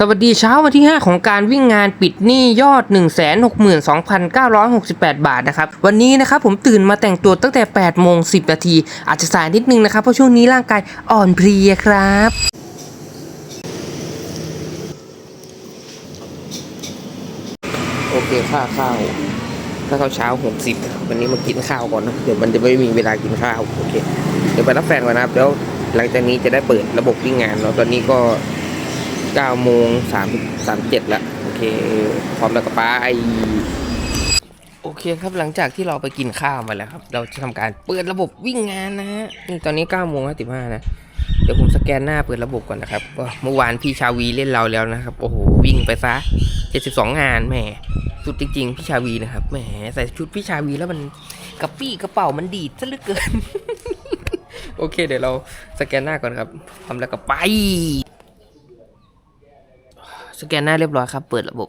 สวัสดีเช้าวันที่ 5 ของการวิ่งงานปิดหนี้ยอด 162,968 บาทนะครับวันนี้นะครับผมตื่นมาแต่งตัวตั้งแต่8โมง10นาทีอาจจะสายนิดนึงนะครับ เพราะช่วงนี้ร่างกายอ่อนเพลียครับโอเคค่าข้าวค่าข้าวเช้า 60 วันนี้มากินข้าวก่อนนะเดี๋ยวมันจะไม่มีเวลากินข้าวโอเคเดี๋ยวไปรับแฟนก่อนนะครับแล้วหลังจากนี้จะได้เปิดระบบวิ่งงานแล้วตอนนี้ก็ 9โมง3 37แล้วโอเค พร้อมแล้วก็ไปโอเคครับหลังจากที่เราไปกินข้าวมาแล้วครับ เราจะทำการเปิดระบบวิ่งงานนะฮะนี่ตอนนี้9โมง55นะเดี๋ยวผมสแกนหน้าเปิดระบบก่อนนะครับก็เมื่อวานพี่ชาวีเล่นเราแล้วนะครับ โอ้โหวิ่งไปซะ 72 งานแหมสุดจริงๆพี่ชาวีนะครับแหมใส่ชุดพี่ชาวีแล้วมันกระปี้กระเป๋ามันดีดซะเหลือเกิน โอเค เดี๋ยวเราสแกนหน้าก่อนครับทำแล้วก็ไป สแกนหน้าเรียบร้อยครับ เปิดระบบ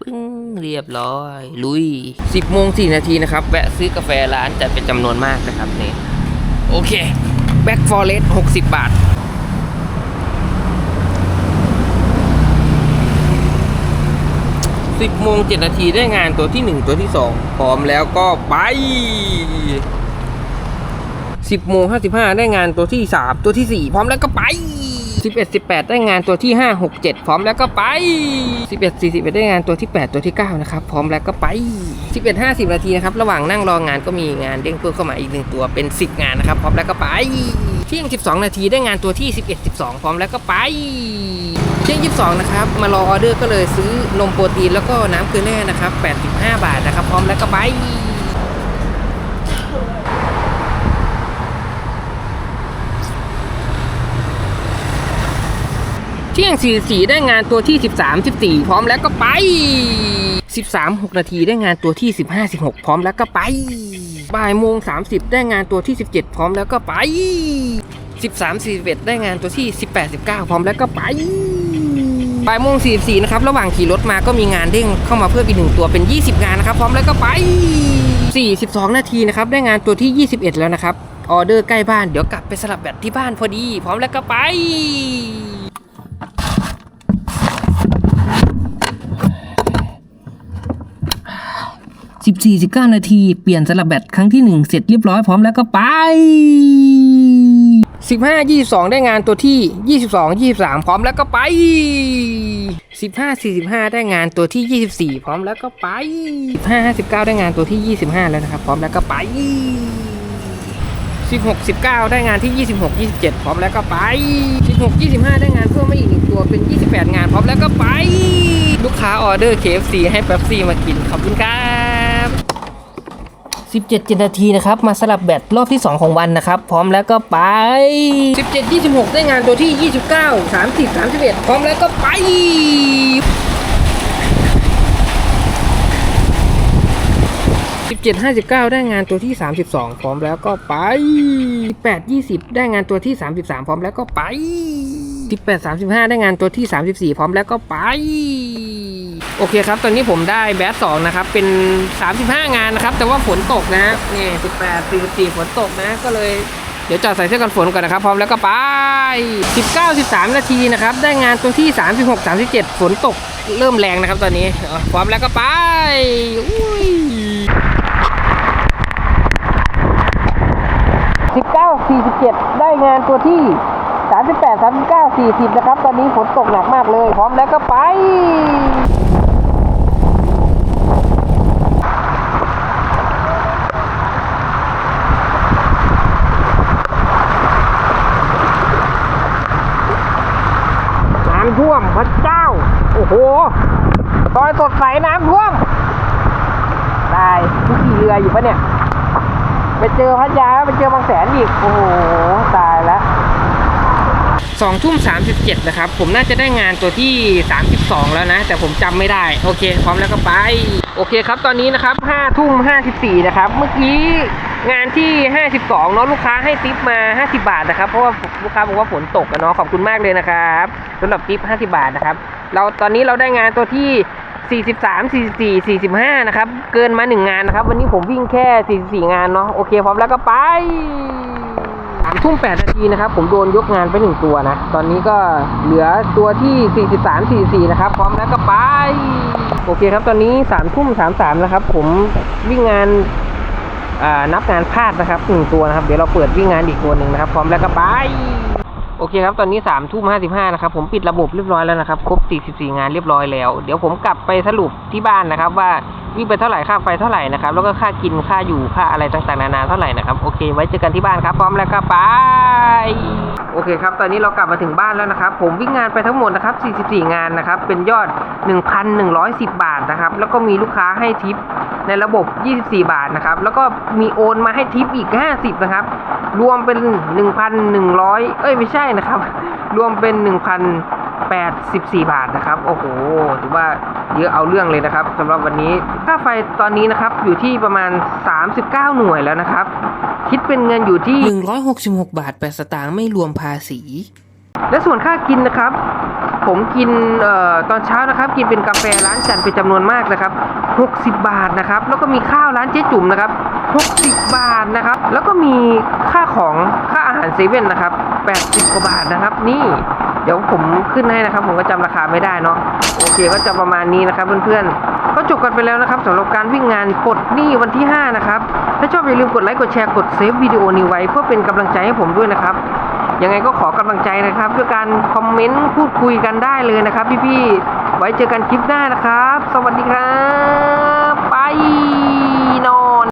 ปึ้งเรียบร้อย ลุย 10โมง4นาทีนะครับ แวะซื้อกาแฟร้านจัดเป็นจำนวนมากนะครับนี่โอเคแบ็กฟอร์เรส60บาท 10โมง7นาทีได้งานตัวที่ 1 ตัวที่ 2 พร้อมแล้วก็ไป 10โมง55 ได้งานตัวที่ 3 ตัวที่ 4 พร้อมแล้วก็ไป 11 18 ได้งานตัวที่ 5 6 7 พร้อมแล้วก็ไป 11 41 ได้งานตัวที่ 8 ตัวที่ 9 นะครับ พร้อมแล้วก็ไป 11 50 นาทีนะครับ ระหว่างนั่งรองานก็มีงานเด้งเพิ่มเข้ามาอีกหนึ่งตัวเป็น 10 งานนะครับ พร้อมแล้วก็ไปเที่ยง 12 นาทีได้งานตัวที่ 11 12 พร้อมแล้วก็ไปเที่ยง 22 นะครับ มารอออเดอร์ก็เลยซื้อนมโปรตีนแล้วก็น้ำเกลือแร่นะครับ 85 บาทนะครับ พร้อมแล้วก็ไป ที่ยง44 ได้งานตัวที่ 13 14 พร้อมแล้วก็ไป 13 6 นาทีได้งานตัวที่ 15 16 พร้อมแล้วก็ไปบ่ายโมง 30 ได้งานตัวที่ 17 พร้อมแล้วก็ไป 13 41 ได้งานตัวที่ 18 19 พร้อมแล้วก็ไปบ่ายโมง44 นะครับ ระหว่างขี่รถมาก็มีงานเด้งเข้ามาเพิ่มอีกหนึ่งตัวเป็น 20 งานนะครับ พร้อมแล้วก็ไป 42 นาทีนะครับ ได้งานตัวที่ 21 แล้วนะครับ ออเดอร์ใกล้บ้าน เดี๋ยวกลับไปสลับแบตที่บ้านพอดี พร้อมแล้วก็ไป สิบสี่สิบเก้านาที เปลี่ยนสลับแบตครั้งที่หนึ่งเสร็จเรียบร้อยพร้อมแล้วก็ไปสิบห้ายี่สองได้งานตัวที่ยี่สิบสองยี่สามพร้อมแล้วก็ไปสิบห้าสี่สิบห้าได้งานตัวที่ยี่สิบสี่พร้อมแล้วก็ไปสิบห้าห้าสิบเก้าได้งานตัวที่ยี่สิบห้าแล้วนะครับ พร้อมแล้วก็ไปสิบหกสิบเก้าได้งานที่ยี่สิบหกยี่สิบเจ็ดพร้อมแล้วก็ไปสิบหกยี่สิบห้าได้งานเพิ่มมาอีกหนึ่งตัวเป็นยี่สิบแปดงานพร้อมแล้วก็ไป ลูกค้าออเดอร์ KFC ให้เป๊ปซี่มากินขอบคุณครับ 17นาทีนะครับ มาสลับแบตรอบที่ 2 ของวันนะครับ พร้อมแล้วก็ไป 17 26 ได้งานตัวที่ 29 30 31 พร้อมแล้วก็ไป17 59 ได้งานตัวที่ 32 พร้อมแล้วก็ไป 18 20 ได้งานตัวที่ 33 พร้อมแล้วก็ไป 18 35 ได้งานตัวที่ 34 พร้อมแล้วก็ไป โอเคครับ ตอนนี้ผมได้แบทสองนะครับ เป็น 35 งานนะครับ แต่ว่าฝนตกนะนี่18 44ฝนตกนะ ก็เลยเดี๋ยวจอดใส่เสื้อกันฝนก่อนนะครับ พร้อมแล้วก็ไป 19 13 นาทีนะครับ ได้งานตัวที่ 36 37 ฝนตกเริ่มแรงนะครับตอนนี้ พร้อมแล้วก็ไปอุ้ย19 47ได้งานตัวที่38 39 40นะครับ ตอนนี้ฝนตกหนักมากเลย พร้อมแล้วก็ไป น้ำ ท่วมพระเจ้า โอ้โหซอยสดใสน้ำท่วมได้ที่ขี่เรืออยู่ปะเนี่ย ไปเจอพัทยาไปเจอบางแสนอีก โอ้โห ตายแล้วสองทุ่มสามสิบเจ็ดนะครับ ผมน่าจะได้งานตัวที่สามสิบสองแล้วนะ แต่ผมจำไม่ได้ โอเค พร้อมแล้วก็ไป โอเคครับ ตอนนี้นะครับห้าทุ่มห้าสิบสี่นะครับ เมื่อกี้ งานที่ห้าสิบสองเนาะลูกค้าให้ทิปมาห้าสิบาทนะครับ เพราะว่าลูกค้าบอกว่าฝนตกเนาะขอบคุณมากเลยนะครับสำหรับทิปห้าสิบาทนะครับ เราตอนนี้เราได้งานตัวที่ 43 44 45 นะครับ เกินมา 1 งานนะครับ วันนี้ผมวิ่งแค่ 44 งานเนาะโอเคพร้อมแล้วก็ไปามทุ่มแปดนาทีนะครับ ผมโดนยกงานไปหนึ่งตัวนะ ตอนนี้ก็เหลือตัวที่ 43 44 นะครับ พร้อมแล้วก็ไป โอเคครับตอนนี้สามทุ่มสามสามนะครับ ผมวิ่งงาน นับงานพลาดนะครับหนึ่งตัวนะครับ เดี๋ยวเราเปิดวิ่งงานอีกตัวหนึ่งนะครับ พร้อมแล้วก็ไปโอเคครับ ตอนนี้สามทุ่มห้าสิบห้านะครับ ผมปิดระบบเรียบร้อยแล้วนะครับ ครบสี่สิบสี่งานเรียบร้อยแล้ว เดี๋ยวผมกลับไปสรุปที่บ้านนะครับ ว่าวิ่งไปเท่าไหร่ ค่าไฟเท่าไหร่นะครับ แล้วก็ค่ากิน ค่าอยู่ ค่าอะไรต่างๆ นานาเท่าไหร่นะครับ โอเค ไว้เจอกันที่บ้านครับ พร้อมแล้วก็ไป โอเคครับ ตอนนี้เรากลับมาถึงบ้านแล้วนะครับ ผมวิ่งงานไปทั้งหมดนะครับ 44 งานนะครับ เป็นยอด 1,110 บาทนะครับ แล้วก็มีลูกค้าให้ทิป ในระบบ 24 บาทนะครับ แล้วก็มีโอนมาให้ทิปอีก 50 นะครับ รวมเป็น 1,100 เอ้ยไม่ใช่นะครับ รวมเป็น 1,084 บาทนะครับ โอ้โห ถือว่าเยอะเอาเรื่องเลยนะครับสำหรับวันนี้ ค่าไฟตอนนี้นะครับอยู่ที่ประมาณ 39 หน่วยแล้วนะครับ คิดเป็นเงินอยู่ที่ 166 บาท8สตางค์ไม่รวมภาษี และส่วนค่ากินนะครับ ผมกินเอ่อตอนเช้านะครับ กินเป็นกาแฟร้านจันเป็นจำนวนมากนะครับ 60 บาทนะครับ แล้วก็มีข้าวร้านเจ๊จุ่มนะครับ 60 บาทนะครับ แล้วก็มีค่าของค่าอาหารเซเว่นนะครับ 80 กว่าบาทนะครับ นี่เดี๋ยวผมขึ้นให้นะครับ ผมก็จำราคาไม่ได้เนาะโอเคก็จะประมาณนี้นะครับเพื่อนๆก็จบกันไปแล้วนะครับสำหรับการวิ่งงานปลดหนี้วันที่ 5 นะครับ ถ้าชอบอย่าลืมกดไลค์กดแชร์กดเซฟวิดีโอนี้ไว้เพื่อเป็นกำลังใจให้ผมด้วยนะครับ ยังไงก็ขอกำลังใจนะครับด้วยการคอมเมนต์พูดคุยกันได้เลยนะครับ พี่ๆไว้เจอกันคลิปหน้านะครับ สวัสดีครับ ไป